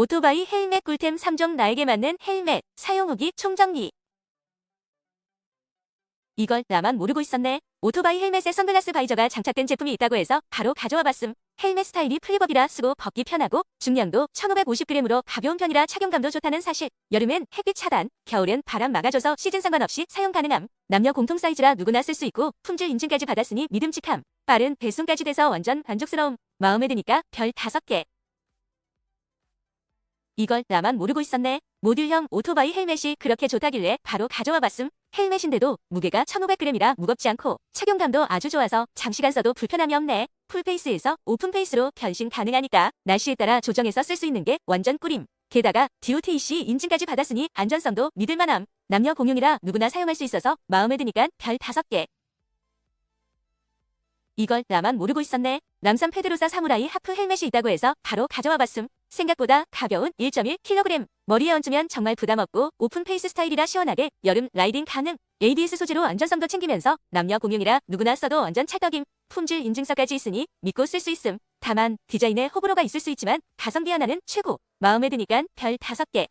오토바이 헬멧 꿀템 3종 나에게 맞는 헬멧 사용 후기 총정리 이걸 나만 모르고 있었네. 오토바이 헬멧에 선글라스 바이저가 장착된 제품이 있다고 해서 바로 가져와 봤음. 헬멧 스타일이 플립업이라 쓰고 벗기 편하고 중량도 1550g으로 가벼운 편이라 착용감도 좋다는 사실. 여름엔 햇빛 차단, 겨울엔 바람 막아줘서 시즌 상관없이 사용 가능함. 남녀 공통 사이즈라 누구나 쓸 수 있고 품질 인증까지 받았으니 믿음직함. 빠른 배송까지 돼서 완전 만족스러움. 마음에 드니까 별 5개. 이걸 나만 모르고 있었네. 모듈형 오토바이 헬멧이 그렇게 좋다길래 바로 가져와 봤음. 헬멧인데도 무게가 1500g이라 무겁지 않고 착용감도 아주 좋아서 장시간 써도 불편함이 없네. 풀페이스에서 오픈페이스로 변신 가능하니까 날씨에 따라 조정해서 쓸 수 있는 게 완전 꿀임. 게다가 DOTC 인증까지 받았으니 안전성도 믿을만함. 남녀 공용이라 누구나 사용할 수 있어서 마음에 드니까 별 5개. 이걸 나만 모르고 있었네. 남산 페드로사 사무라이 하프 헬멧이 있다고 해서 바로 가져와 봤음. 생각보다 가벼운 1.1kg. 머리에 얹으면 정말 부담 없고 오픈 페이스 스타일이라 시원하게 여름 라이딩 가능. ABS 소재로 안전성도 챙기면서 남녀 공용이라 누구나 써도 완전 찰떡임. 품질 인증서까지 있으니 믿고 쓸 수 있음. 다만 디자인에 호불호가 있을 수 있지만 가성비 하나는 최고. 마음에 드니깐 별 5개.